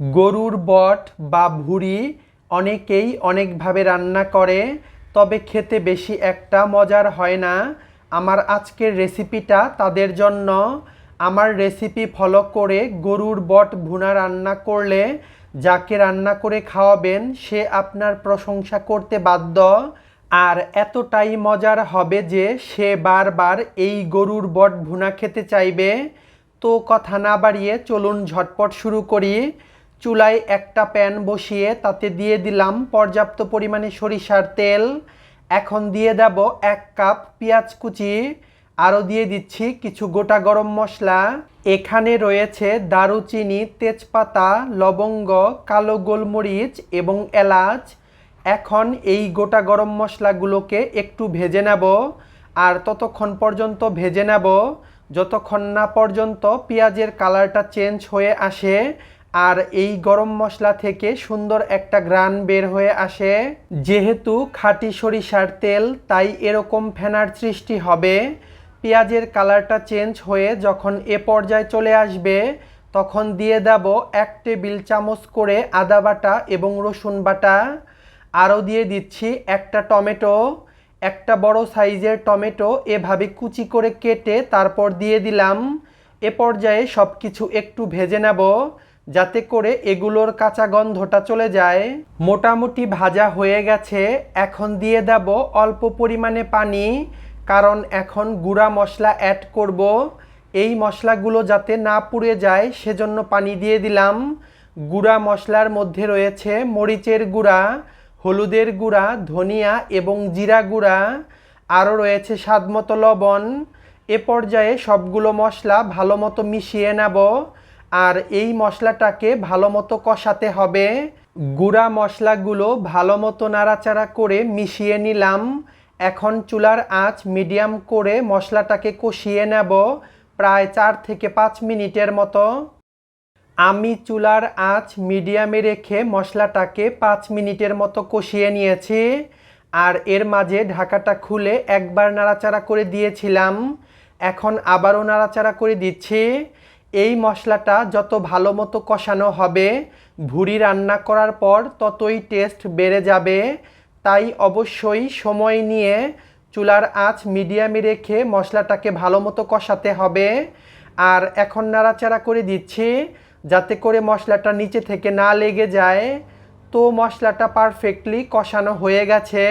গরুর বট বা ভুঁড়ি অনেকেই অনেকভাবে রান্না করে, তবে খেতে বেশি একটা মজার হয় না। আমার আজকের রেসিপিটা তাদের জন্য। আমার রেসিপি ফলো করে গরুর বট ভুনা রান্না করলে, যাকে রান্না করে খাওয়াবেন সে আপনার প্রশংসা করতে বাধ্য। আর এতটাই মজার হবে যে সে বারবার এই গরুর বট ভুনা খেতে চাইবে। তো কথা না বাড়িয়ে চলুন ঝটপট শুরু করি। চুলায় একটা প্যান বসিয়ে তাতে দিয়ে দিলাম পর্যাপ্ত পরিমাণে সরিষার তেল। এখন দিয়ে দেব এক কাপ পেঁয়াজ কুচি। আরও দিয়ে দিচ্ছি কিছু গোটা গরম মশলা। এখানে রয়েছে দারুচিনি, তেজপাতা, লবঙ্গ, কালো গোলমরিচ এবং এলাচ। এখন এই গোটা গরম মশলাগুলোকে একটু ভেজে নেব। আর ততক্ষণ পর্যন্ত ভেজে নেব। যতক্ষণ না পর্যন্ত পেঁয়াজের কালারটা চেঞ্জ হয়ে আসে আর এই গরম মশলা থেকে সুন্দর একটা গ্রান বের হয়ে আসে। যেহেতু খাঁটি সরিষার তেল, তাই এরকম ফেনার সৃষ্টি হবে। পেঁয়াজের কালারটা চেঞ্জ হয়ে যখন এ পর্যায়ে চলে আসবে, তখন দিয়ে দেব এক টেবিল চামচ করে আদা বাটা এবং রসুন বাটা। আরও দিয়ে দিচ্ছি একটা টমেটো। একটা বড় সাইজের টমেটো এভাবে কুচি করে কেটে তারপর দিয়ে দিলাম। এ পর্যায়ে সব কিছু একটু ভেজে নেব। যাতে করে এগুলোর কাঁচা গন্ধটা চলে যায়। মোটামুটি ভাজা হয়ে গেছে। এখন দিয়ে দেব অল্প পরিমাণে পানি, কারণ এখন গুঁড়া মশলা অ্যাড করব। এই মশলাগুলো যাতে না পুড়ে যায়, সেজন্য পানি দিয়ে দিলাম। গুঁড়া মশলার মধ্যে রয়েছে মরিচের গুঁড়া, হলুদের গুঁড়া, ধনিয়া এবং জিরা গুঁড়া, আরও রয়েছে স্বাদমতো লবণ। এ পর্যায়ে সবগুলো মশলা ভালো মতো মিশিয়ে নেব। আর এই মশলাটাকে ভালো মতো কষাতে হবে। গুঁড়া মশলাগুলো ভালো মতো নাড়াচাড়া করে মিশিয়ে নিলাম। এখন চুলার আঁচ মিডিয়াম করে মশলাটাকে কষিয়ে নেব প্রায় চার থেকে পাঁচ মিনিটের মতো। আমি চুলার আঁচ মিডিয়ামে রেখে মশলাটাকে পাঁচ মিনিটের মতো কষিয়ে নিয়েছি। আর এর মাঝে ঢাকাটা খুলে একবার নাড়াচাড়া করে দিয়েছিলাম। এখন আবারও নাড়াচাড়া করে দিচ্ছি। এই মশলাটা যত ভালো মতো কষানো হবে ভুড়ি রান্না করার পর ততই টেস্ট বেড়ে যাবে। তাই অবশ্যই সময় নিয়ে চুলার আঁচ মিডিয়ামে রেখে মশলাটাকে ভালো মতো কষাতে হবে। আর এখন নাড়াচাড়া করে দিচ্ছি, যাতে করে মশলাটা নিচে থেকে না লেগে যায়। তো মশলাটা পারফেক্টলি কষানো হয়ে গেছে।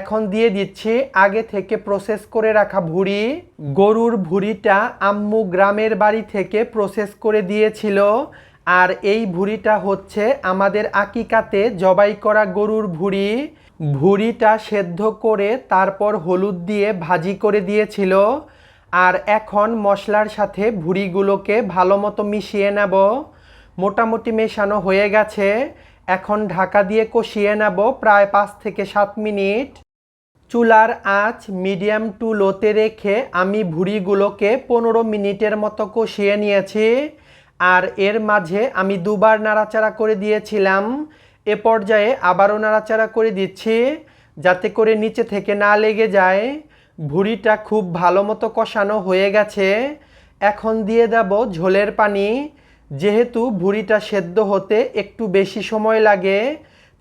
এখন দিয়ে দিচ্ছি, আগে থেকে প্রসেস করে রাখা ভুড়ি। গরুর ভুড়িটা আম্মু গ্রামের বাড়ি থেকে প্রসেস করে দিয়েছিল। আর এই ভুড়িটা হচ্ছে আমাদের আকিকাতে জবাই করা গরুর ভুড়ি। ভুড়িটা সেদ্ধ করে তারপর হলুদ দিয়ে ভাজি করে দিয়েছিল। আর এখন মশলার সাথে ভুড়িগুলোকে ভালো মতো মিশিয়ে নেব। মোটামুটি মেশানো হয়ে গেছে। এখন ঢাকা দিয়ে কষিয়ে নেব প্রায় পাঁচ থেকে সাত মিনিট। চুলার আঁচ মিডিয়াম টু লোতে রেখে আমি ভুড়িগুলোকে পনেরো মিনিটের মতো কষিয়ে নিয়েছি। আর এর মাঝে আমি দুবার নাড়াচাড়া করে দিয়েছিলাম। এ পর্যায়ে আবারও নাড়াচাড়া করে দিচ্ছি যাতে করে নিচে থেকে না লেগে যায়। ভুড়িটা খুব ভালো মতো কষানো হয়ে গেছে। এখন দিয়ে দেব ঝোলের পানি। যেহেতু ভুড়িটা সেদ্ধ হতে একটু বেশি সময় লাগে,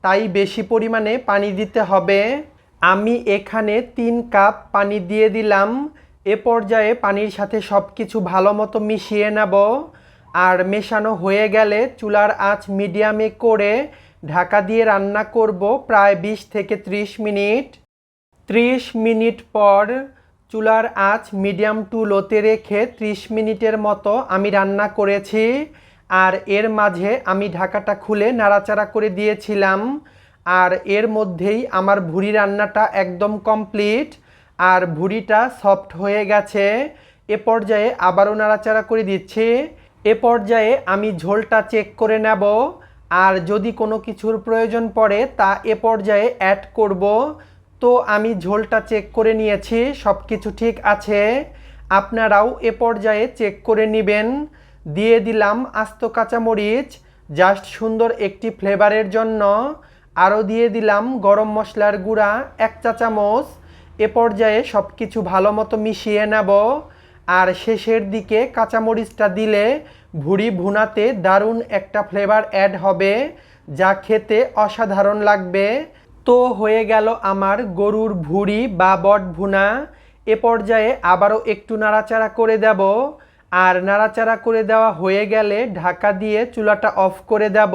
তাই বেশি পরিমাণে পানি দিতে হবে। আমি এখানে তিন কাপ পানি দিয়ে দিলাম। এ পর্যায়ে পানির সাথে সব কিছু ভালো মতো মিশিয়ে নেব। আর মেশানো হয়ে গেলে চুলার আঁচ মিডিয়ামে করে ঢাকা দিয়ে রান্না করব প্রায় বিশ থেকে ত্রিশ মিনিট। ত্রিশ মিনিট পর চুলার আঁচ মিডিয়াম টু লোতে রেখে ত্রিশ মিনিটের মতো আমি রান্না করেছি। আর এর মাঝে আমি ঢাকাটা খুলে নাড়াচাড়া করে দিয়েছিলাম। আর এর মধ্যেই আমার ভুড়ি রান্নাটা একদম কমপ্লিট, আর ভুড়িটা সফট হয়ে গেছে। এ পর্যায়ে আবারও নাড়াচাড়া করে দিচ্ছি। এ পর্যায়ে আমি ঝোলটা চেক করে নেব, আর যদি কোনো কিছুর প্রয়োজন পড়ে তা এ পর্যায়ে অ্যাড করব। তো আমি ঝোলটা চেক করে নিয়েছি সব কিছু ঠিক আছে। আপনারাও এ পর্যায়ে চেক করে নেবেন। দিয়ে দিলাম আস্ত কাঁচামরিচ, জাস্ট সুন্দর একটি ফ্লেভারের জন্য। আরও দিয়ে দিলাম গরম মশলার গুঁড়া, এক চা চামচ। এ পর্যায়ে সব কিছু ভালো মতো মিশিয়ে নেব। আর শেষের দিকে কাঁচামরিচটা দিলে ভুড়ি ভুনাতে দারুণ একটা ফ্লেভার অ্যাড হবে, যা খেতে অসাধারণ লাগবে। তো হয়ে গেল আমার গরুর ভুড়ি বা বট ভুনা। এ পর্যায়ে আবারও একটু নাড়াচাড়া করে দেব। আর নাড়াচাড়া করে দেওয়া হয়ে গেলে ঢাকা দিয়ে চুলাটা অফ করে দেব।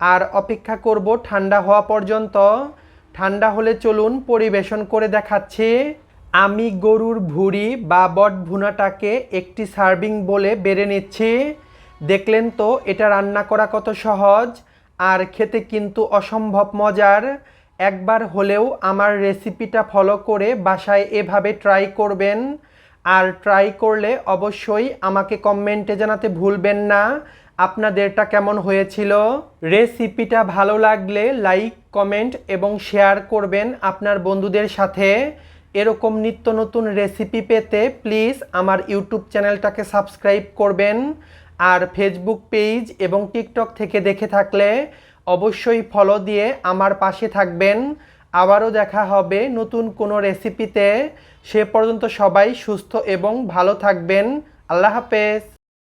আর অপেক্ষা করব ঠান্ডা হওয়া পর্যন্ত। ঠান্ডা হলে চলুন পরিবেশন করে দেখাচ্ছি। আমি গরুর ভুড়ি বা বট ভুনাটাকে একটি সার্ভিং বলে বেড়ে নিচ্ছি। দেখলেন তো, এটা রান্না করা কত সহজ আর খেতে কিন্তু অসম্ভব মজার। একবার হলেও আমার রেসিপিটা ফলো করে বাসায় এভাবে ট্রাই করবেন। আর ট্রাই করলে অবশ্যই আমাকে কমেন্টে জানাতে ভুলবেন না। আপনাদেরটা কেমন হয়েছিল? রেসিপিটা ভালো লাগলে লাইক, কমেন্ট এবং শেয়ার করবেন আপনার বন্ধুদের সাথে। এরকম নিত্য নতুন রেসিপি পেতে প্লিজ আমার ইউটিউব চ্যানেলটাকে সাবস্ক্রাইব করবেন। আর ফেসবুক পেজ এবং টিকটক থেকে দেখে থাকলে অবশ্যই ফলো দিয়ে আমার পাশে থাকবেন। আবারও দেখা হবে নতুন কোনো রেসিপিতে। সে পর্যন্ত সবাই সুস্থ এবং ভালো থাকবেন। আল্লাহ হাফেজ।